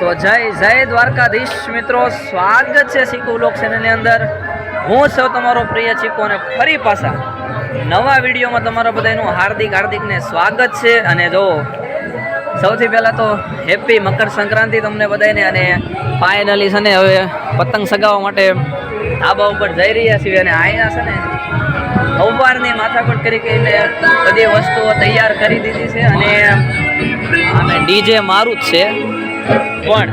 તો જય જય દ્વારકાધીશ મિત્રો, સ્વાગત છે શીખુ લોક ચેનલની અંદર. હું સૌ તમારો પ્રિય શીખો અને ફરી પાછા નવા વિડીયોમાં તમારા બધાનું હાર્દિક હાર્દિકને સ્વાગત છે. અને જો, સૌથી પહેલાં તો હેપી મકર સંક્રાંતિ તમને બધાને અને ફાઇનલી છે ને હવે પતંગ સગાવવા માટે ધાબા ઉપર જઈ રહ્યા છીએ અને અહીંયા છે ને સવારની માથાકૂટ કરી કરીને બધી વસ્તુઓ તૈયાર કરી દીધી છે. અને અમે ડીજે મારું જ છે. પણ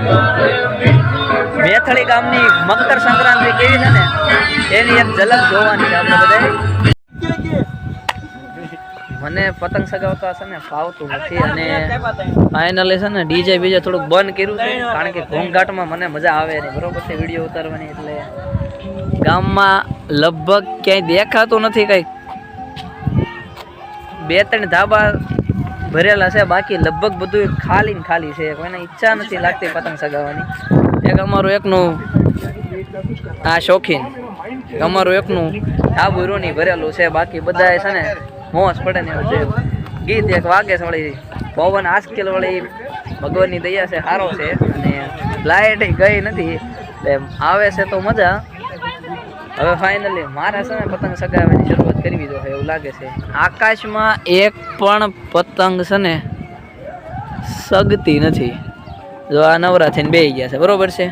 મેથળી ગામની મકર સંક્રાંતિ કેવી છે ને? એની એક ઝલક જોવાની છે આપણે બધાએ. મને પતંગ સગાવતા છે ને ફાવતું નથી અને ફાઇનલી છે ને ડીજે બીજે થોડુંક બંધ કર્યું છે, કારણ કે ઘોંઘાટમાં મને મજા આવે નહીં. બરોબર છે, વીડિયો ઉતારવાની એટલે ગામમાં લગભગ ક્યાંય દેખાતું નથી કંઈ. બે ત્રણ ધાબા ભરેલા છે, બાકી લગભગ બધું ખાલી ને ખાલી છે. કોઈને ઈચ્છા નથી લાગતી પતંગ સગાવવાની. એક અમારું એકનું આ શોખીન અમારું એકનું ધાબુ રૂની ભરેલું છે. બાકી બધા છે ને મોસ પડે ને છે. ગીત એક વાગે છે વળી. પવન આસ્કેલ વળી ભગવાનની દયા છે સારો છે. અને લાઇટ ગઈ નથી. એટલે આવે છે તો મજા. હવે ફાઇનલી મારા છે ને પતંગ સગાવવાની શરૂઆત કરવી તો એવું લાગે છે. આકાશમાં એક પણ પતંગ છે ને સગતી નથી. જો આ નવરા થઈને બેસી ગયા છે બરોબર છે?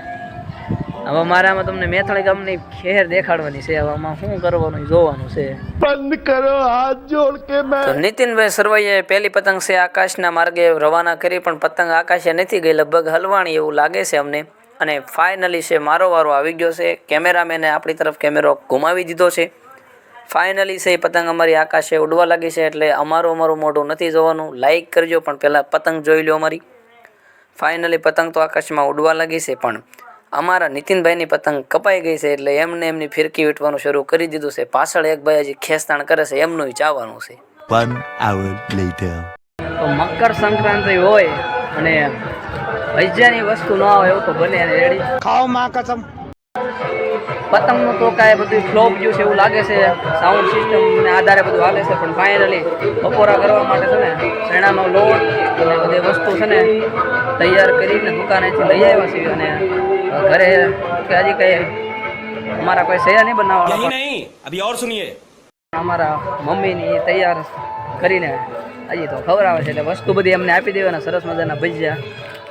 હવે મારામાં તમને મેથાણી ગામની ખેર દેખાડવાની છે હવે આમાં શું કરવાનું જોવાનું છે. બંધ કરો હાથ જોડ કે મેં નીતિનભાઈ સરવૈયાએ પહેલી પતંગ છે આકાશના માર્ગે રવાના કરી પણ પતંગ આકાશે નથી ગઈ લગભગ હલવાણી એવું લાગે છે અમને. અને ફાઇનલી છે મારો વારો આવી ગયો છે. કેમેરામેને આપણી તરફ કેમેરો ઘુમાવી દીધો છે. ફાઇનલી છે એ પતંગ અમારી આકાશે ઉડવા લાગી છે એટલે અમારું અમારું મોઢું નથી જોવાનું. લાઈક કરજો પણ પહેલાં પતંગ જોઈ લો અમારી. ફાઇનલી પતંગ તો આકાશમાં ઉડવા લાગી છે પણ અમારા નીતિનભાઈની પતંગ કપાઈ ગઈ છે એટલે એમને એમની ફિરકી વીટવાનું શરૂ કરી દીધું છે. પાછળ એક ભાઈ હજી ખેંચતાણ કરે છે એમનું ચાવવાનું છે. તો મકર સંક્રાંતિ હોય અને હજાની વસ્તુ ન આવે એવું તો બને રેડી ખાઓ માં કસમ. પતંગનું તો કાંઈ બધું ફ્લોપ ગયું છે એવું લાગે છે. સાઉન્ડ સિસ્ટમને આધારે બધું હાલે છે પણ ફાઇનલી બપોરા કરવા માટે છે ને શેણાનો લોટ અને બધી વસ્તુ છે ને તૈયાર કરીને દુકાનેથી લઈ આવ્યા છીએ અને ઘરે હજી કંઈ અમારા કોઈ સયા નહીં બનાવવાના સુનિયે અમારા મમ્મીની તૈયાર કરીને હજી તો ખબર આવે છે એટલે વસ્તુ બધી અમને આપી દેવાના સરસ મજાના ભજીયા.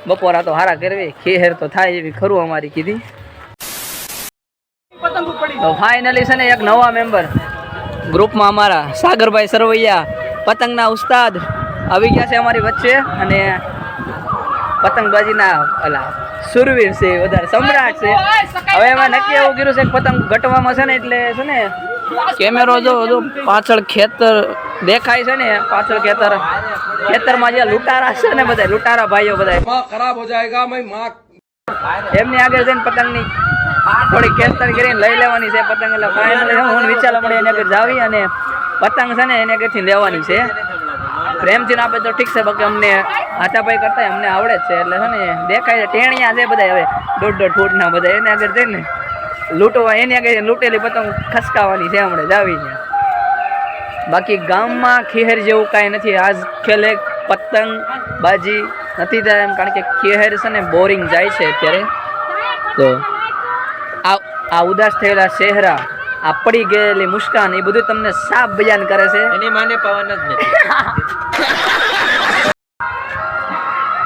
બપોરા તો હારા કરવી, ખીહેર તો થાય એવી ખરું અમારી કીધી. તો ફાઇનલી છે ને એક નવા મેમ્બર ગ્રુપમાં અમારા સાગરભાઈ સરવૈયા, પતંગના ઉસ્તાદ આવી ગયા છે અમારી વચ્ચે અને પતંગબાજીના અલા સુરવીર છે, વધારે સમ્રાટ છે. હવે એમાં નક્કી એવું કર્યું છે પતંગ ઘટવામાં છે ને એટલે છે ને કેમેરો જો પાછળ ખેતર દેખાય છે ને પાછળ ખેતર. ખેતરમાં જે લૂંટારા છે ને બધા લૂંટારા ભાઈઓ બધા ખરાબ હો એમની આગળ જઈને પતંગની થોડી ખેતર કરીને લઈ લેવાની છે પતંગ. એટલે ફાઇનલી હું વિચાર મળી એને આગળ જાવી અને પતંગ છે ને એને આગળથી લેવાની છે. પ્રેમથી આપે તો ઠીક છે બાકી અમને હાથાભાઈ કરતા અમને આવડે જ છે. એટલે છે ને દેખાય છે ટેણિયા છે બધા હવે. દોઢ દોઢ ફૂટના બધા. એને આગળ જઈને લૂંટવા એની આગળ લૂંટેલી પતંગ ખસકાવાની છે હમણાં જાવીને બાકી ગામમાં ખેહેર જેવું કાંઈ નથી. આજ ખેલે પતંગ બાજી નથી થાય એમ કારણ કે ખેહેર છે ને બોરિંગ જાય છે અત્યારે. તો આ આ ઉદાસ થયેલા ચહેરા આ પડી ગયેલી મુસ્કાન એ બધું તમને સાફ બયાન કરે છે. એની માને પવન જ નથી.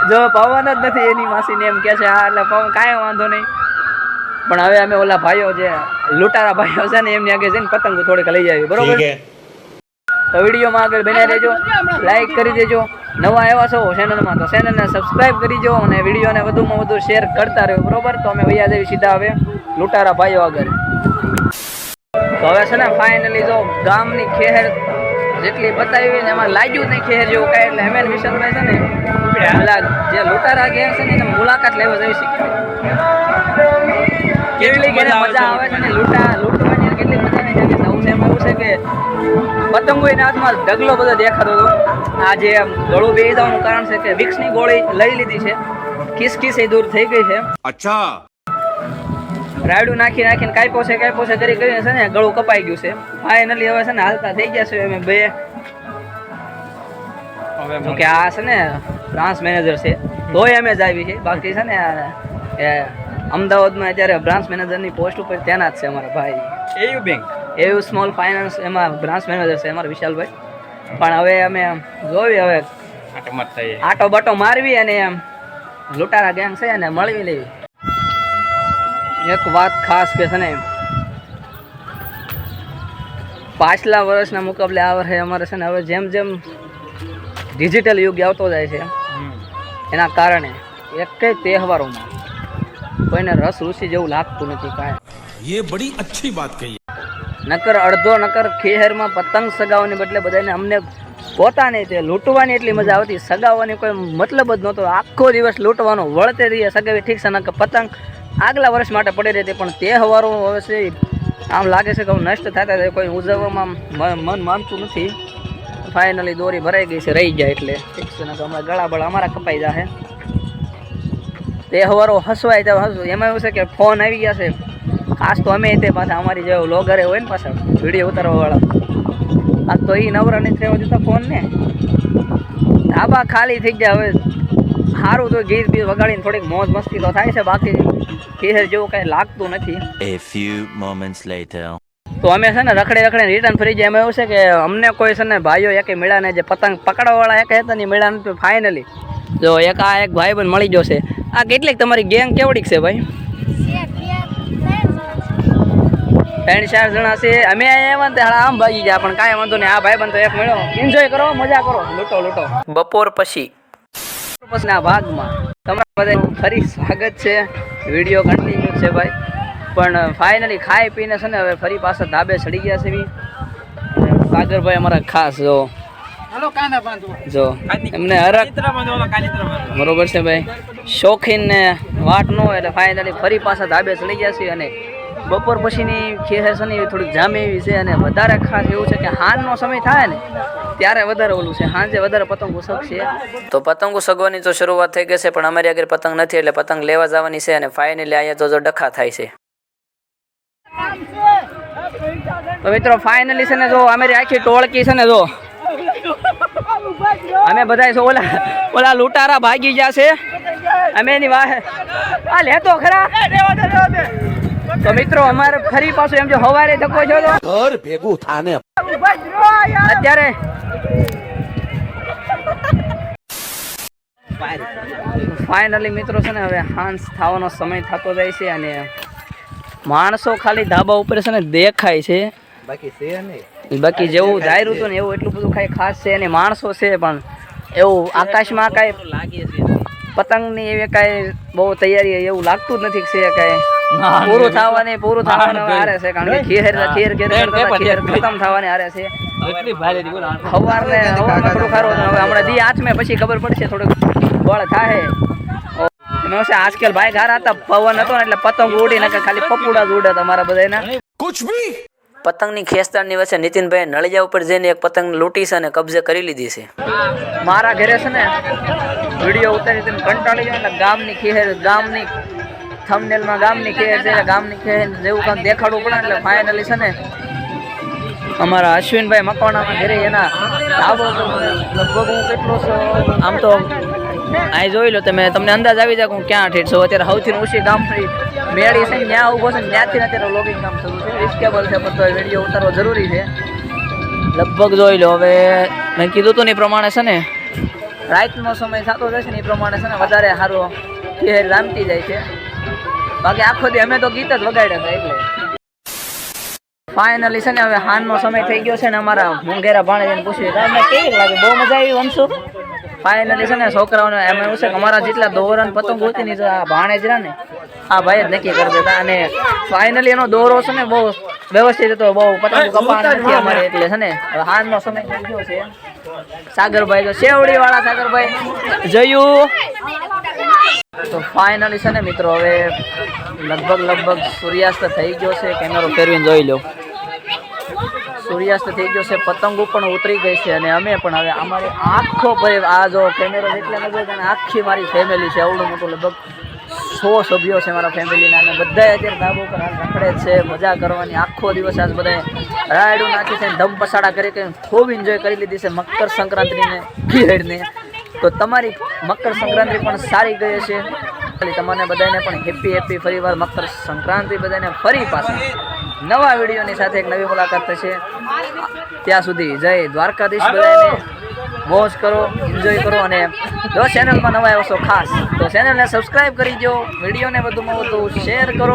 જો પવન જ નથી એની માસીને એમ કે છે હા એટલે પવન કાંઈ વાંધો નહીં. પણ હવે અમે ઓલા ભાઈઓ જે લૂંટારા ભાઈઓ છે ને એમની આગળ જઈને પતંગ થોડીક લઈ આવી બરોબર? તો વિડીયોમાં આગળ બન્યા રહેજો. લાઈક કરી દેજો. નવા એવા છો ચેનલમાં તો ચેનલને સબસ્ક્રાઈબ કરી જો અને વિડીયોને વધુમાં વધુ શેર કરતા રહ્યો બરોબર? તો અમે વૈયા જઈએ સીધા હવે લૂંટારા ભાઈઓ આગળ. તો હવે છે ને ફાઇનલી જો ગામની ખેર જેટલી બતાવી ને એમાં લાગ્યું નહીં ખેર જેવું કાંઈ એટલે અમે વિશાલભાઈ છે ને પેલા જે લૂંટારા ગેર છે ને એને મુલાકાત લેવા જઈ શીખી કેવી મજા આવે છે ને લૂંટા લૂંટવાની કેટલી મજા અમને એમ એવું છે કે પતંગો એના હાથમાં ઢગલો બધો દેખાતો હતો. આ જે ગળું બે જવાનું કારણ છે કે વિક્સની ગોળી લઈ લીધી છે. કિસ કિસ એ દૂર થઈ ગઈ છે. અચ્છા. રાયડું નાખી નાખીને કાપ્યો છે કાપ્યો છે કરી કરીને છે ને ગળું કપાઈ ગયું છે. ફાઇનલી હવે છે ને હાલતા થઈ ગયા છે અમે બે. કે આ છે ને બ્રાન્ચ મેનેજર છે. તોય અમે જ આવી છે બાકી છે ને અમદાવાદમાં અત્યારે બ્રાન્ચ મેનેજરની પોસ્ટ ઉપર તૈનાત છે અમારા ભાઈ. AU bank? એવું સ્મોલ ફાઇનાન્સ એમાં બ્રાન્ચ મેનેજર છે અમારા વિશાલભાઈ પણ હવે અમે જોવી હવે आटे मत चाहिए આટો બાટો મારવી અને એમ લૂંટારા ગેંગ છે અને મળવી લેવી એક વાત ખાસ કે છે ને પાછલા વર્ષના મુકાબલે આ વર્ષે અમારે છે ને હવે જેમ જેમ ડિજિટલ યુગ આવતો જાય છે એના કારણે એકેય તહેવારોમાં કોઈને રસ રુચિ જેવું લાગતું નથી કાંઈ ये बड़ी अच्छी बात कही નકર અડધો, નકર ખેહરમાં પતંગ સગાવવાની બદલે બધાને અમને પોતાને તે લૂંટવાની એટલી મજા આવતી. સગાવવાની કોઈ મતલબ જ નહોતો. આખો દિવસ લૂંટવાનો વળતે રહીએ, સગાવી ઠીક છે, નકર પતંગ આગલા વર્ષ માટે પડી રહેતી, પણ તે હવારો હવે છે આમ લાગે છે કે નષ્ટ થતા જાય. કોઈ ઉજવવામાં મન માનતું નથી. ફાઇનલી દોરી ભરાઈ ગઈ છે, રહી જાય એટલે. ઠીક છે, નકર અમારા ગળા બળા અમારા કપાઈ જાય તે હવારો હસવાય તો હસવું. એમાં એવું છે કે ફોન આવી ગયા છે. ખાસ તો અમે તે પાછા અમારી જેવો લોગરે હોય ને પાછા વીડિયો ઉતારવા વાળા આ તો એ નવરા નથી રહેવા દેતા ફોન ને. ધાબા ખાલી થઈ ગયા હવે. સારું તો ગીત બીત વગાડીને થોડીક મોજ મસ્તી તો થાય છે બાકી કેસર જેવું કઈ લાગતું નથી. A few moments later. તો અમે છે ને રખડે રખડે રિટર્ન ફરી જાય એમ એવું છે કે અમને કોઈ છે ને ભાઈઓ એકે મેળાને જે પતંગ પકડવાવાળા એક હતા ને મેળાને ફાઇનલી જો એક આ એક ભાઈ બંધ મળી જશે આ કેટલીક તમારી ગેંગ કેવડીક છે ભાઈ? ત્રણ ચાર જણા છે. અમે એવા ને આમ ભાગી ગયા પણ કાંઈ વાંધો નહીં. આ ભાઈ બંધ એક મળ્યો. એન્જોય કરો મજા કરો. લૂંટો લૂંટો. બપોર પછી. પછીના ભાગમાં તમારા બધા ફરી સ્વાગત છે. વીડિયો કન્ટિન્યુ છે ભાઈ. પણ ફાઇનલી ખાઈ પીને છે ને હવે ફરી પાછા ધાબે ચડી ગયા છે બી. સાગરભાઈ અમારા ખાસ જો. જો એમને હરક બરોબર છે ભાઈ. શોખીન ને વાટ નો એટલે ફાઇનલી ફરી પાછા ધાબે ચડી ગયા છે અને બપોર પછીની ખેર છે ને એ થોડીક જામે એવી છે અને વધારે ખાસ એવું છે કે હાનનો સમય થાય ને ત્યારે વધારે ઓલું છે. સાંજે વધારે પતંગો સગશે તો પતંગો સગવાની તો શરૂઆત થઈ ગઈ છે પણ અમારી આગળ પતંગ નથી એટલે પતંગ લેવા જવાની છે અને ફાઇનલી અહીંયા તો જો ડખા થાય છે. તો મિત્રો ફાઇનલી છે ને જો અમારી આખી ટોળકી છે ને જો અમે બધા છો ઓલા ઓલા લૂંટારા ભાગી ગયા છે. અમે એની વાહ આ લેતો ખરા. તો મિત્રો અમારે ફરી પાછું એમ જો હવારે ધક્કો છો તો. ઘર ભેગું થાને. અત્યારે ફાઇનલી મિત્રો છે ને હવે હાંસ થવાનો સમય થતો જાય છે અને માણસો ખાલી ધાબા ઉપર છે ને દેખાય છે. બાકી જેવું જાહેર હતું ને એવું એટલું બધું કાંઈ ખાસ છે અને માણસો છે પણ એવું આકાશમાં કાંઈ પતંગની એવી કાંઈ બહુ તૈયારી એવું લાગતું જ નથી છે કાંઈ. પૂરું થવાને પૂરું થવાનું આરે છે કારણ કે ખેર ખેર ખેર ખેર ખતમ થવાને આરે છે. એટલે પતંગ ઉડી નાખે ખાલી પપુડા જ તમારા બધાના કુછ ભી! પતંગની ખેંચતાણ દિવસે નીતિનભાઈ નળિયા ઉપર જઈને એક પતંગ લૂંટી છે અને કબજે કરી લીધી છે. મારા ઘરે છે ને વીડિયો ઉતારી કંટાળી જાય ને ગામની ખેર ગામની થંબનેલમાં ગામની ખેર છે, ગામની ખેર જેવું કામ દેખાડવું પડે એટલે ફાઇનલી છે ને, અમારા અશ્વિનભાઈ મકવાણામાં ઘરે એના ધાબો લગભગ હું કેટલો છો, આમ તો અહીં જોઈ લો તમે, તમને અંદાજ આવી જાય હું ક્યાં ઠેઠ છું. અત્યારે સૌથી ઊંચી ગામ મેળી છે ત્યાં ઊભો છે ત્યાંથી અત્યારે લોગિંગ કામ શરૂ છે. રિસ્કેબલ છે, પણ તો વીડિયો ઉતારવો જરૂરી છે. લગભગ જોઈ લો હવે, મેં કીધું હતું ને એ પ્રમાણે છે ને, રાતનો સમય થતો જશે ને એ પ્રમાણે છે ને વધારે સારો રામતી જાય છે. બાકી આખો દી અમે તો ગીત જ વગાડ્યા હતા એટલે. ફાઇનલી છે ને હવે હાનનો સમય થઈ ગયો છે ને અમારા મુંગેરા ભાણેજીને પૂછ્યું તમને કેવી લાગે? બહુ મજા આવી વંશુ? ફાઇનલી છે ને છોકરાઓને એમ એવું છે કે અમારા જેટલા દોરા પતંગ હોતી ને આ ભાણેજ જ ને આ ભાઈ જ નક્કી કરી દેતા. અને ફાઇનલી એનો દોરો છે ને બહુ વ્યવસ્થિત હતો બહુ પતંગ કપાણ નથી અમારે એટલે છે ને હવે હાનનો સમય થઈ ગયો છે. સાગરભાઈ તો શેવડી વાળા સાગરભાઈ. જયું. તો ફાઇનલી છે ને મિત્રો, હવે લગભગ લગભગ સૂર્યાસ્ત થઈ ગયો છે. કેમેરો ફેરવીને જોઈ લો. સૂર્યાસ્ત થઈ ગયો છે. પતંગો પણ ઉતરી ગઈ છે અને અમે પણ હવે અમારે આખો આ જો કેમેરો એટલે નજર અને આખી મારી ફેમિલી છે. આવડું મોટું લગભગ સો સભ્યો છે મારા ફેમિલીના અને બધા અત્યારે ધાબો પર હાલ રખડે છે. મજા કરવાની આખો દિવસ આજ બધા રાયડું નાખી છે ધમ પસાડા કરી કરીને ખૂબ એન્જોય કરી લીધી છે. મકર સંક્રાંતિને ખીહેડને તો તમારી મકર સંક્રાંતિ પણ સારી ગઈ હશે. ખાલી તમને બધાને પણ હેપી હેપી ફરીવાર મકર સંક્રાંતિ બધાને ફરી પાછા. નવા વિડીયોની સાથે એક નવી મુલાકાત થશે. ત્યાં સુધી જય દ્વારકાધીશ બધાને. મોજ કરો એન્જોય કરો અને જો ચેનલમાં નવા આવશો ખાસ તો ચેનલને સબસ્ક્રાઈબ કરી દો વિડીયોને વધુમાં વધુ શેર કરો.